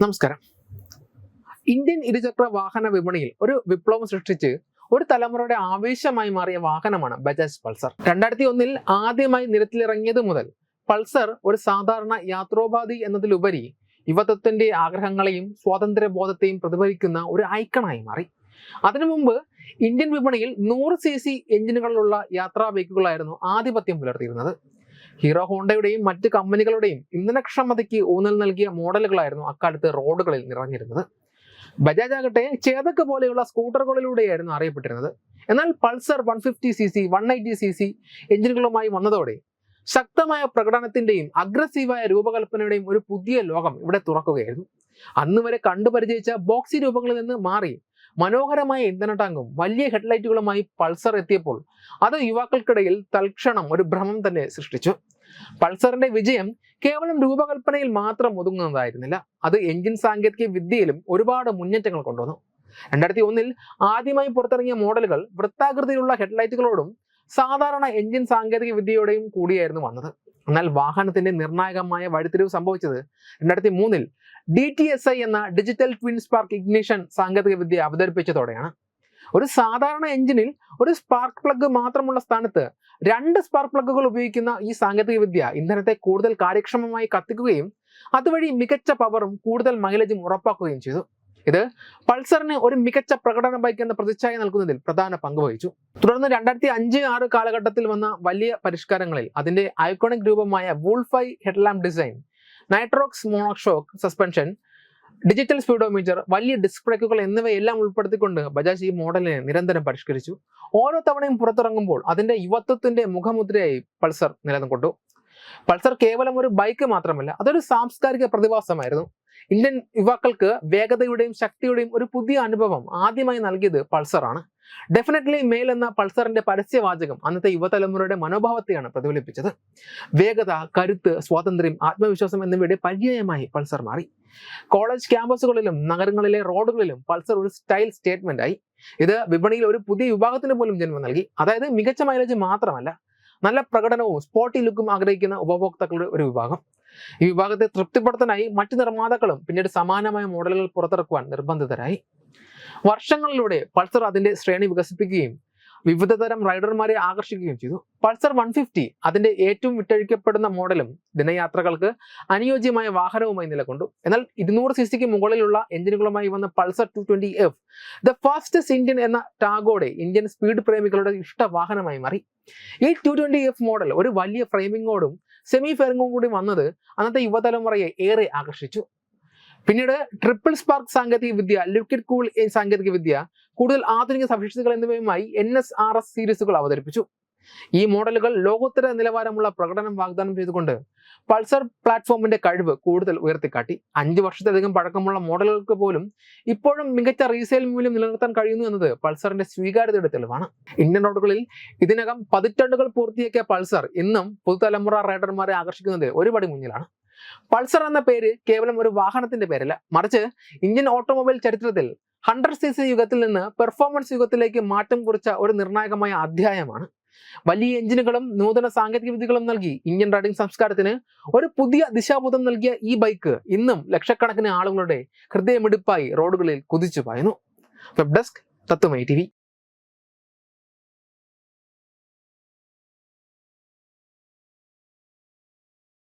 നമസ്കാരം. ഇന്ത്യൻ ഇരുചക്ര വാഹന വിപണിയിൽ ഒരു വിപ്ലവം സൃഷ്ടിച്ച് ഒരു തലമുറയുടെ ആവേശമായി മാറിയ വാഹനമാണ് ബജാജ് പൾസർ. രണ്ടായിരത്തി ഒന്നിൽ ആദ്യമായി നിരത്തിലിറങ്ങിയത് മുതൽ പൾസർ ഒരു സാധാരണ യാത്രോപാധി എന്നതിലുപരി യുവത്വത്തിന്റെ ആഗ്രഹങ്ങളെയും സ്വാതന്ത്ര്യബോധത്തെയും പ്രതിഫലിക്കുന്ന ഒരു ഐക്കണായി മാറി. അതിനു മുമ്പ് ഇന്ത്യൻ വിപണിയിൽ നൂറ് സി സി എഞ്ചിനുകളിലുള്ള യാത്രാ ബൈക്കുകളായിരുന്നു ആധിപത്യം പുലർത്തിയിരുന്നത്. ഹീറോ ഹോണ്ടയുടെയും മറ്റ് കമ്പനികളുടെയും ഇന്ധനക്ഷമതയ്ക്ക് ഊന്നൽ നൽകിയ മോഡലുകളായിരുന്നു അക്കാലത്ത് റോഡുകളിൽ നിറഞ്ഞിരുന്നത്. ബജാജ് ആകട്ടെ ചേതക്ക് പോലെയുള്ള സ്കൂട്ടറുകളിലൂടെയായിരുന്നു അറിയപ്പെട്ടിരുന്നത്. എന്നാൽ Pulsar one fifty C C one eighty C C എഞ്ചിനുകളുമായി വന്നതോടെ ശക്തമായ പ്രകടനത്തിന്റെയും അഗ്രസീവായ രൂപകൽപ്പനയുടെയും ഒരു പുതിയ ലോകം ഇവിടെ തുറക്കുകയായിരുന്നു. അന്ന് വരെ കണ്ടുപരിചയിച്ച ബോക്സി രൂപങ്ങളിൽ നിന്ന് മാറി മനോഹരമായ ഇന്ധന ടാങ്കും വലിയ ഹെഡ്ലൈറ്റുകളുമായി പൾസർ എത്തിയപ്പോൾ അത് യുവാക്കൾക്കിടയിൽ തൽക്ഷണം ഒരു ഭ്രമം തന്നെ സൃഷ്ടിച്ചു. പൾസറിന്റെ വിജയം കേവലം രൂപകൽപ്പനയിൽ മാത്രം ഒതുങ്ങുന്നതായിരുന്നില്ല. അത് എഞ്ചിൻ സാങ്കേതിക വിദ്യയിലും ഒരുപാട് മുന്നേറ്റങ്ങൾ കൊണ്ടുവന്നു. രണ്ടായിരത്തി ഒന്നിൽ ആദ്യമായി പുറത്തിറങ്ങിയ മോഡലുകൾ വൃത്താകൃതിയിലുള്ള ഹെഡ്ലൈറ്റുകളോടും സാധാരണ എഞ്ചിൻ സാങ്കേതിക വിദ്യയോടെയും കൂടിയായിരുന്നു വന്നത്. എന്നാൽ വാഹനത്തിന്റെ നിർണായകമായ വഴിത്തിരിവ് സംഭവിച്ചത് രണ്ടായിരത്തി മൂന്നിൽ ഡി ടി എസ് ഐ എന്ന ഡിജിറ്റൽ ട്വിൻ സ്പാർക്ക് ഇഗ്നിഷൻ സാങ്കേതിക വിദ്യ അവതരിപ്പിച്ചതോടെയാണ്. ഒരു സാധാരണ എഞ്ചിനിൽ ഒരു സ്പാർക്ക് പ്ലഗ് മാത്രമുള്ള സ്ഥാനത്ത് രണ്ട് സ്പാർക്ക് പ്ലഗുകൾ ഉപയോഗിക്കുന്ന ഈ സാങ്കേതിക വിദ്യ ഇന്ധനത്തെ കൂടുതൽ കാര്യക്ഷമമായി കത്തിക്കുകയും അതുവഴി മികച്ച പവറും കൂടുതൽ മൈലേജും ഉറപ്പാക്കുകയും ചെയ്തു. ഇത് പൾസറിന് ഒരു മികച്ച പ്രകടന ബൈക്ക് എന്ന പ്രതിച്ഛായ നൽകുന്നതിൽ പ്രധാന പങ്ക് വഹിച്ചു. തുടർന്ന് രണ്ടായിരത്തി അഞ്ച് ആറ് കാലഘട്ടത്തിൽ വന്ന വലിയ പരിഷ്കാരങ്ങളിൽ അതിന്റെ ഐക്കോണിക് രൂപമായ wolf eye headlamp design Nitrox monoshock suspension digital speedometer വലിയ ഡിസ്ക് ബ്രേക്കുകൾ എന്നിവയെല്ലാം ഉൾപ്പെടുത്തിക്കൊണ്ട് ബജാജ് ഈ മോഡലിനെ നിരന്തരം പരിഷ്കരിച്ചു. ഓരോ തവണയും പുറത്തിറങ്ങുമ്പോൾ അതിന്റെ യുവത്വത്തിന്റെ മുഖമുദ്രയായി പൾസർ നിലനിൽക്കൊണ്ടു പൾസർ കേവലം ഒരു ബൈക്ക് മാത്രമല്ല അതൊരു സാംസ്കാരിക പ്രതിഭാസമായിരുന്നു. ഇന്ത്യൻ യുവാക്കൾക്ക് വേഗതയുടെയും ശക്തിയുടെയും ഒരു പുതിയ അനുഭവം ആദ്യമായി നൽകിയത് പൾസറാണ്. ഡെഫിനറ്റ്ലി മേൽ എന്ന പൾസറിന്റെ പരസ്യവാചകം അന്നത്തെ യുവതലമുറയുടെ മനോഭാവത്തെയാണ് പ്രതിഫലിപ്പിച്ചത്. വേഗത കരുത്ത് സ്വാതന്ത്ര്യം ആത്മവിശ്വാസം എന്നിവയുടെ പര്യായമായി പൾസർ മാറി. കോളേജ് ക്യാമ്പസുകളിലും നഗരങ്ങളിലെ റോഡുകളിലും പൾസർ ഒരു സ്റ്റൈൽ സ്റ്റേറ്റ്മെന്റ് ആയി. ഇത് വിപണിയിൽ ഒരു പുതിയ വിഭാഗത്തിന് പോലും ജന്മം നൽകി. അതായത് മികച്ച മൈലേജ് മാത്രമല്ല നല്ല പ്രകടനവും സ്പോർട്ടി ലുക്കും ആഗ്രഹിക്കുന്ന ഉപഭോക്താക്കളുടെ ഒരു വിഭാഗം. ഈ വിഭാഗത്തെ തൃപ്തിപ്പെടുത്താനായി മറ്റു നിർമ്മാതാക്കളും പിന്നീട് സമാനമായ മോഡലുകൾ പുറത്തിറക്കുവാൻ നിർബന്ധിതരായി. വർഷങ്ങളിലൂടെ പൾസർ അതിന്റെ ശ്രേണി വികസിപ്പിക്കുകയും വിവിധ തരം റൈഡർമാരെ ആകർഷിക്കുകയും ചെയ്തു. പൾസർ വൺ ഫിഫ്റ്റി അതിന്റെ ഏറ്റവും വിറ്റഴിക്കപ്പെടുന്ന മോഡലും ദിനയാത്രകൾക്ക് അനുയോജ്യമായ വാഹനവുമായി നിലകൊണ്ടു. എന്നാൽ ഇരുന്നൂറ് സി സിക്ക് മുകളിലുള്ള എഞ്ചിനുകളുമായി വന്ന Pulsar two twenty F the fastest Indian എന്ന ടാഗോടെ ഇന്ത്യൻ സ്പീഡ് പ്രേമികളുടെ ഇഷ്ട വാഹനമായി മാറി. ഈ ടു ട്വന്റി എഫ് മോഡൽ ഒരു വലിയ ഫ്രെയിമിങ്ങോടും സെമി ഫെയറിങ്ങും കൂടി വന്നത് അന്നത്തെ യുവതലമുറയെ ഏറെ ആകർഷിച്ചു. പിന്നീട് ട്രിപ്പിൾ സ്പാർക്ക് സാങ്കേതിക വിദ്യ ലിക്വിഡ് കൂൾ സാങ്കേതിക വിദ്യ കൂടുതൽ ആധുനിക സവിശേഷതകൾ എന്നിവയുമായി എൻ എസ് ആർ എസ് സീരീസുകൾ അവതരിപ്പിച്ചു. ഈ മോഡലുകൾ ലോകോത്തര നിലവാരമുള്ള പ്രകടനം വാഗ്ദാനം ചെയ്തുകൊണ്ട് പൾസർ പ്ലാറ്റ്ഫോമിന്റെ കഴിവ് കൂടുതൽ ഉയർത്തിക്കാട്ടി. അഞ്ച് വർഷത്തിലധികം പഴക്കമുള്ള മോഡലുകൾക്ക് പോലും ഇപ്പോഴും മികച്ച റീസെയിൽ മൂല്യം നിലനിർത്താൻ കഴിയുന്നു എന്നത് പൾസറിന്റെ സ്വീകാര്യതയുടെ തെളിവാണ്. ഇന്ത്യൻ റോഡുകളിൽ ഇതിനകം പതിറ്റാണ്ടുകൾ പൂർത്തിയാക്കിയ പൾസർ ഇന്നും പുതുതലമുറ റൈഡർമാരെ ആകർഷിക്കുന്നതിൽ ഒരുപടി മുന്നിലാണ്. പൾസർ എന്ന പേര് കേവലം ഒരു വാഹനത്തിന്റെ പേരല്ല. മറിച്ച് ഇന്ത്യൻ ഓട്ടോമൊബൈൽ ചരിത്രത്തിൽ ഹൺഡ്രഡ് സി സി യുഗത്തിൽ നിന്ന് പെർഫോമൻസ് യുഗത്തിലേക്ക് മാറ്റം കുറിച്ച ഒരു നിർണായകമായ അധ്യായമാണ്. വലിയ എഞ്ചിനുകളും നൂതന സാങ്കേതിക വിദ്യകളും നൽകി ഇന്ത്യൻ റൈഡിംഗ് സംസ്കാരത്തിന് ഒരു പുതിയ ദിശാബോധം നൽകിയ ഈ ബൈക്ക് ഇന്നും ലക്ഷക്കണക്കിന് ആളുകളുടെ ഹൃദയമിടിപ്പായി റോഡുകളിൽ കുതിച്ചു പായുന്നു. Web desk Tatwamayi T